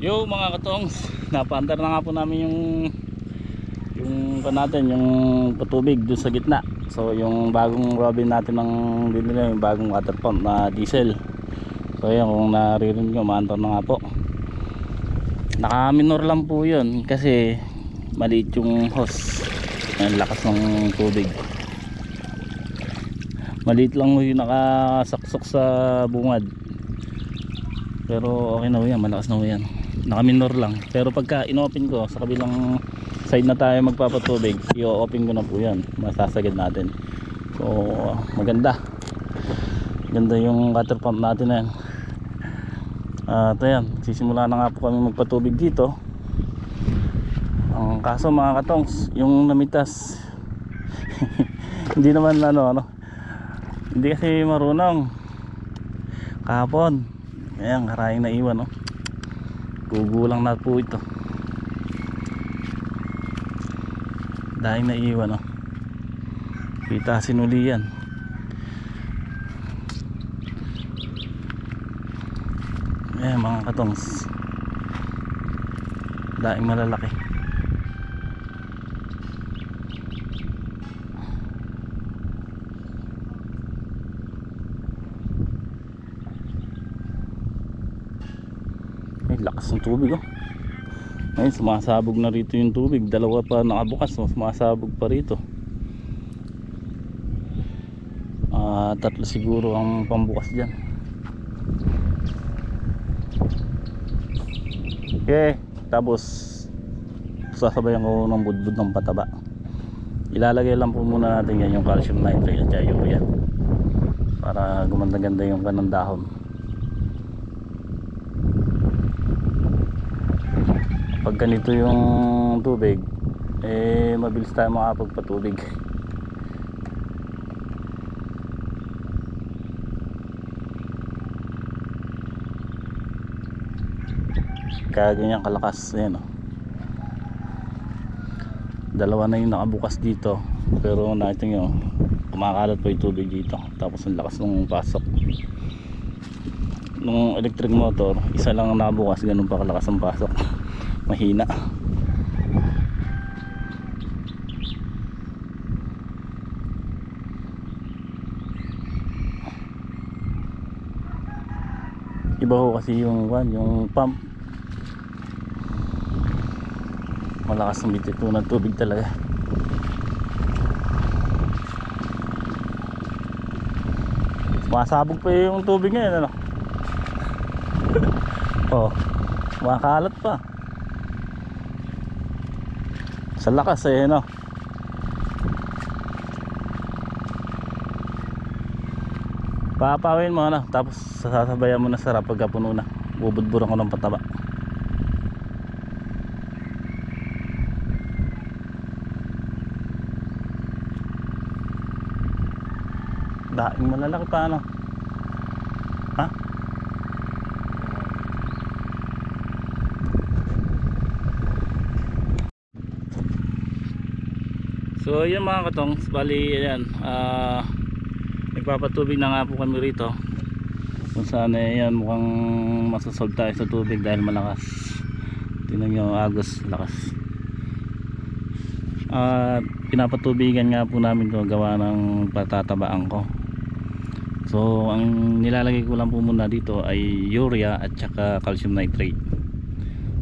Yo mga katongs, napaandar na nga po namin yung yung pa natin, yung patubig doon sa gitna. So yung bagong Robin natin ng binili, yung bagong water pump na diesel. So yan kung naririnig nyo, maantar na nga po. Naka-minor lang po yun kasi maliit yung hose. Ang lakas ng tubig. Maliit lang yung nakasaksok sa bungad. Pero okay na ho yan, malakas na ho yan. Naka-minor lang. Pero pagka inopen ko sa kabilang side na tayo magpapatubig, i-open ko na po yan. Masasagad natin. So, maganda. Ganda yung water pump natin na yan. At ayan, sisimula na nga po kami magpatubig dito. Ang kaso mga katongs, yung namitas, hindi naman ano, ano, hindi kasi marunong. Kahapon, ayan, karayang naiwan, no. Gugulang na po ito. Dahil naiwan, no. Kita sinuli yan. Eh mga katongs Daing malalaki Tubig oh Ayun sumasabog na rito yung tubig Dalawa pa nakabukas oh. Sumasabog pa rito Ah, Tatlo siguro ang pambukas dyan Okay, tapos sasabayan ko ng budbud ng pataba. Ilalagay lang po muna natin yan yung calcium nitrate at saka urea para gumanda-ganda yung kanang dahon. Pag ganito yung tubig, eh mabilis tayo makapagpatubig. kaya ganyan kalakas yan oh. dalawa na yung nakabukas dito pero natin nyo kumakalat pa yung tubig dito tapos ang lakas nung pasok nung electric motor isa lang ang nakabukas ganun pa kalakas ang pasok mahina. Iba ho kasi yung one, yung pump. Malakas ng bitit ng tubig talaga. Masabog pa yung tubig ngayon ano? Oh makalat pa sa lakas eh no? Papawin mo ano? Tapos sasabayan mo na sarap pagka puno na. Bubudburan ko ng pataba. Daing malalaki pa ano ha so yun mga katong bali yan ah nagpapatubig na nga po kami rito. Kung saan eh yan mukhang masasolve tayo sa tubig dahil malakas. Tingnan nyo agos lakas. At pinapatubigan nga po namin to gawa ng patatabaan ko. So ang nilalagay ko lang po muna dito ay urea at saka calcium nitrate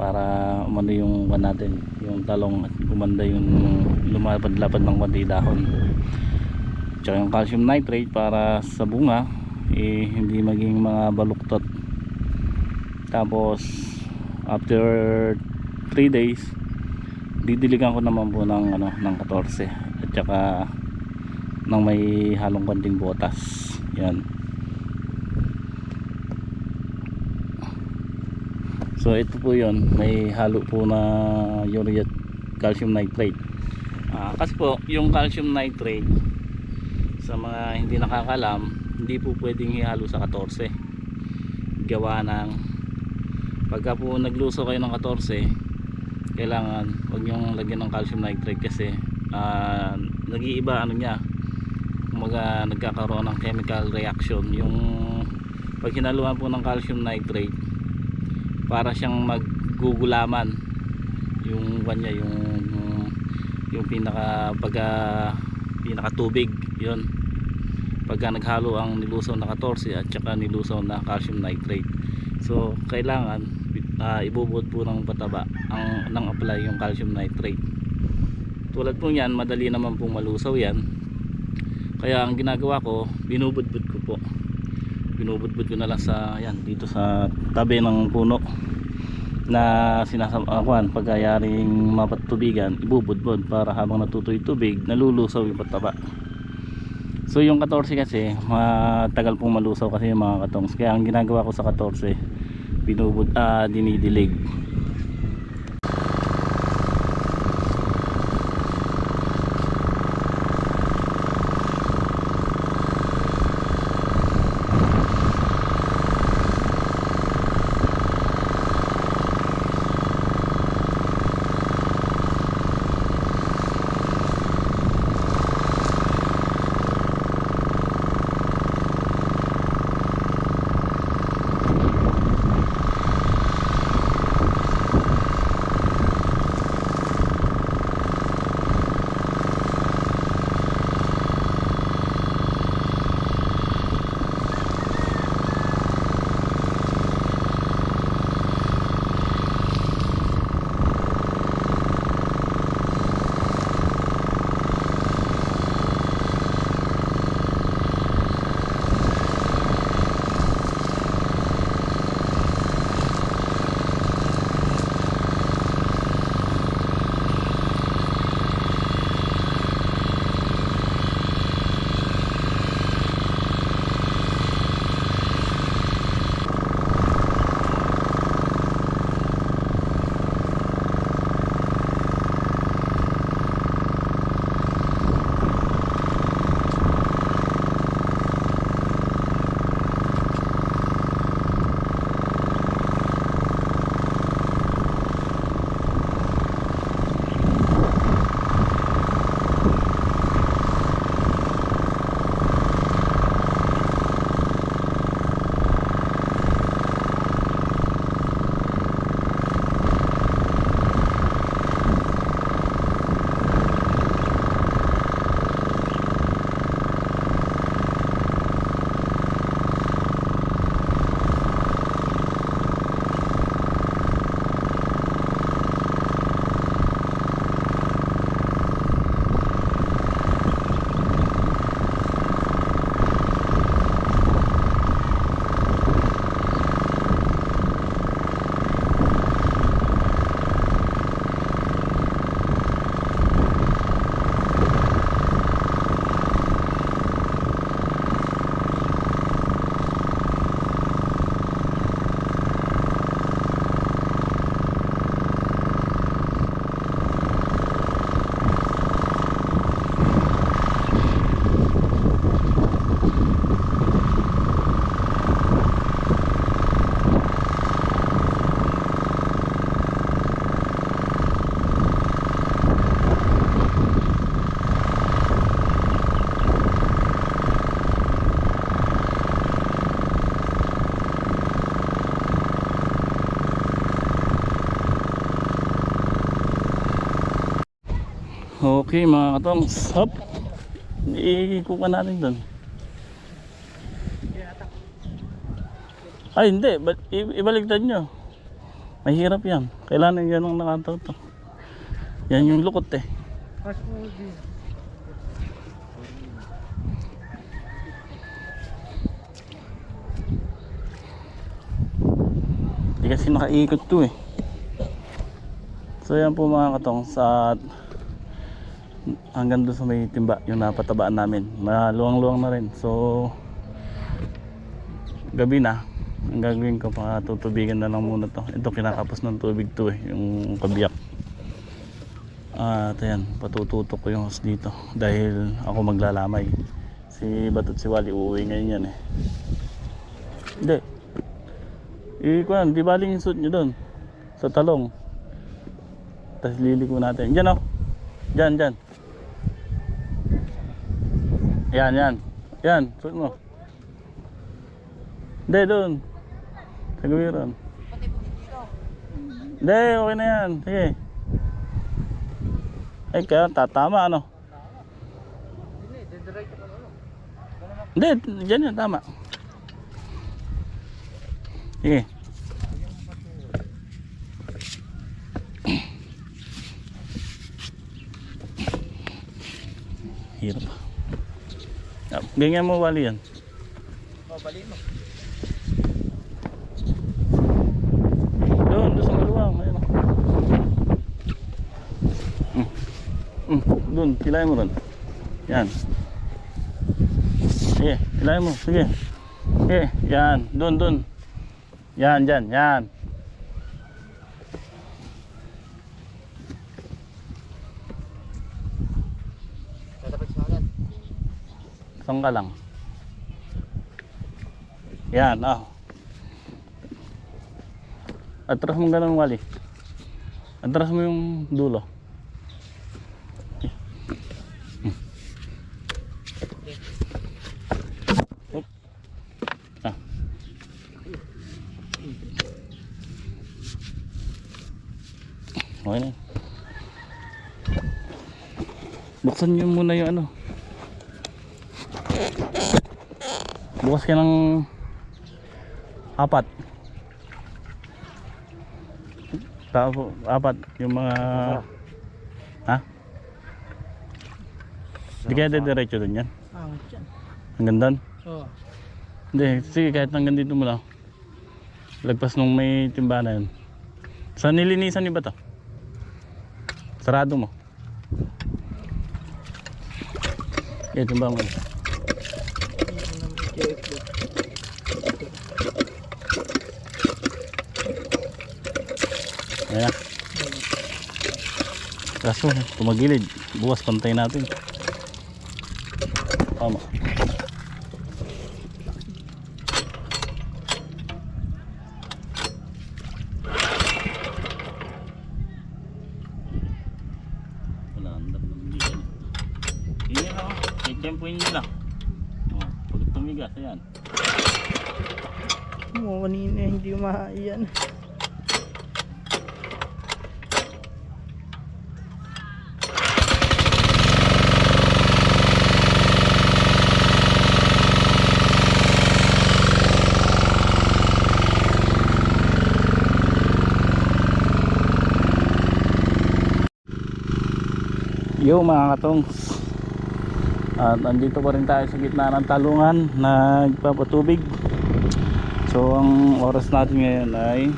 para umano yung one natin yung talong at umanda yung lumapad-lapad ng konti dahon. Tsaka yung calcium nitrate para sa bunga eh, hindi maging mga baluktot. Tapos after 3 days didiligan ko naman po ng ano ng 14 at saka ng may halong konting botas yan so ito po yon may halo po na urea calcium nitrate. Ah, kasi po yung calcium nitrate sa mga hindi nakakalam hindi po pwedeng ihalo sa 14 gawa ng pagka po nagluso kayo ng 14 kailangan wag nyong lagyan ng calcium nitrate kasi uh, nag-iiba ano niya. Kumaga nagkakaroon ng chemical reaction. Yung pag hinaluan po ng calcium nitrate para siyang maggugulaman yung kanya yung yung pinaka pagka pinaka tubig yun. Pagka naghalo ang nilusaw na 14 at saka nilusaw na calcium nitrate. So kailangan uh, ibubod po ng pataba ang nang apply yung calcium nitrate. Tulad po yan madali naman pong malusaw yan. Kaya ang ginagawa ko binubudbud ko po binubudbud ko na lang sa yan dito sa tabi ng puno na sinasabakuan pagkayaring mapatubigan ibubudbud para habang natutuyo tubig nalulusaw yung pataba. So yung 14 kasi matagal pong malusaw kasi yung mga katongs. Kaya ang ginagawa ko sa 14 binubud ah dinidilig Okay mga katongs Hop Iikupa natin doon Ay hindi Ibaligtad nyo. Mahirap yan. Kailangan yan ang nakataw to. Yan yung lukot eh. Hindi kasi nakaikot to eh. So yan po mga katong sa hanggang doon sa may timba yung napatabaan namin. Maluwang-luwang na rin. So gabi na. Ang gagawin ko tutubigan na lang muna to. Ito kinakapos ng tubig to eh yung kabiyak. At ayan patututok ko yung hose dito. Dahil ako maglalamay. Si Batot si Wally uuwi ngayon yan eh. Hindi. Ikuan di baling yung suit nyo doon? Sa talong. Tapos liliko natin. Dyan oh dyan dyan yan yan yan suot mo hindi doon sa gawiran Hindi, okay na yan. Sige. Ay, kaya tatama ano? Hindi, dyan yan, tama. Sige. Hirap. Ah, Ganyan mo wali yan. Oh, bali mo. Doon, doon sa maluwang. Ayun. oh. Mm. Mm. Doon, kilay mo ron. Yan. Sige, kilay mo. Sige. Sige, yan. Doon, doon. Yan, dyan, yan. Saan ka lang? Yan, ah. Atras mo ganun, Wally. Atras mo yung dulo. Ah. Okay na. Buksan nyo muna yung ano. Bukas ka ng apat. Tapos apat yung mga ha? Hindi kaya diretso dun yan. Ah. Hanggang doon. Oo. Hindi, sige kahit hanggang dito mo lang. Lagpas nung may timbana yun. Saan nilinisan niyo ba to? Sarado mo. Yeah, timba mo. Ayan. Kaso, tumagilid. Bukas pantay natin. Tama. Wala, ang dami ng bigan. Hindi na ako. Itempoin nyo lang. Oh, pag tumigas, ayan. Oo, kanina hindi umaiyan. Yo mga katongs At andito pa rin tayo sa gitna ng talungan na nagpapatubig. So ang oras natin ngayon ay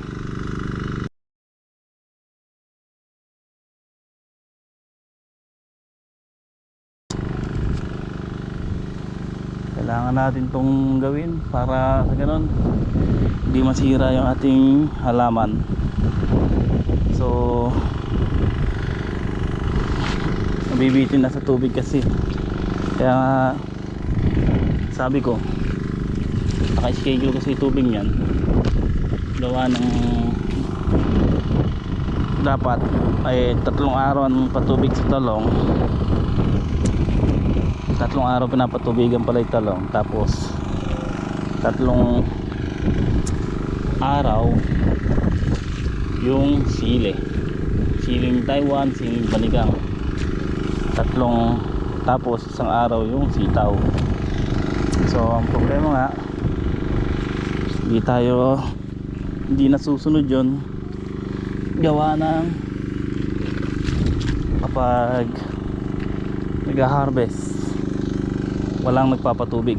Kailangan natin tong gawin para sa ganun Hindi masira yung ating halaman. So nabibitin na sa tubig kasi. Kaya nga sabi ko naka-schedule kasi tubig niyan. Gawa ng dapat ay tatlong araw ang patubig sa talong. Tatlong araw pinapatubigan pala yung talong. Tapos tatlong araw yung sili. Siling Taiwan, siling Panigang tatlong tapos isang araw yung sitaw. So ang problema nga hindi tayo hindi nasusunod yon gawa ng kapag nag-harvest walang nagpapatubig.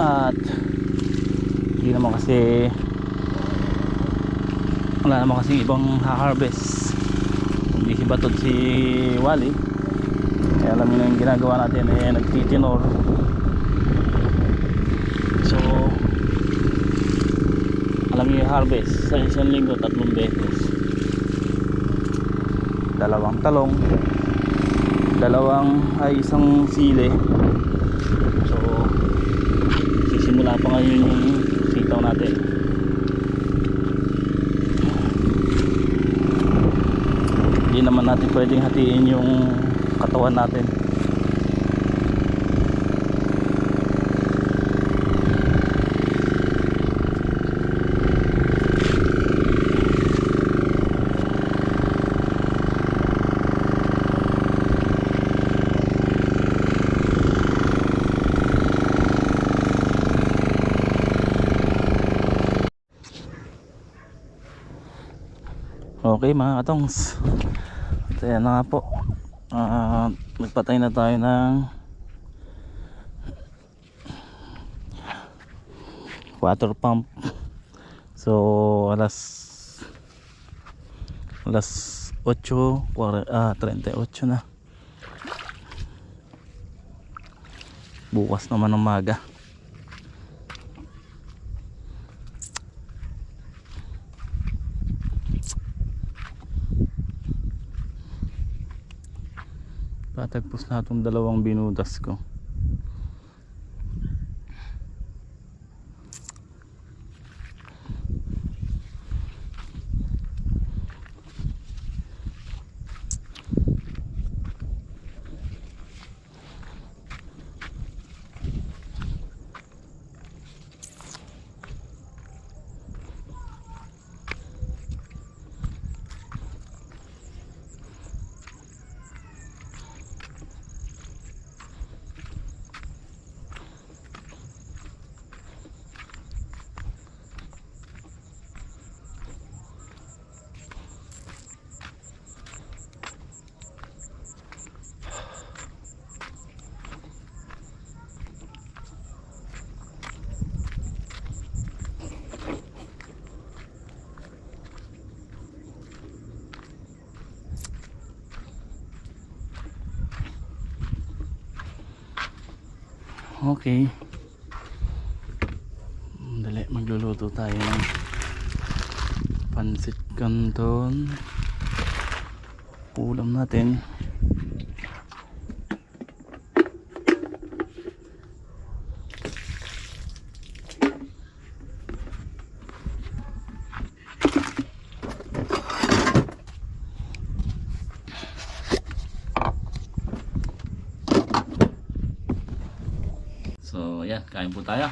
At hindi naman kasi wala naman kasi ibang ha-harvest. Hindi si Batod si Wally. Kaya alam nyo yung ginagawa natin eh nagtitinor. So alam nyo yung harvest sa isang linggo tatlong beses. Dalawang talong. Dalawang ay isang sili so sisimula pa ngayon yung sitaw natin naman natin pwedeng hatiin yung katawan natin. Okay mga katongs. So yan na nga po. Ah, nagpatay na tayo ng water pump. So alas alas 8, kwara- ah, 38 na. Bukas naman ng maga. Tatagpos na itong dalawang binudas ko. Okay. Dali, magluluto tayo ng pansit canton. Ulam natin. So, yan, kain po tayo.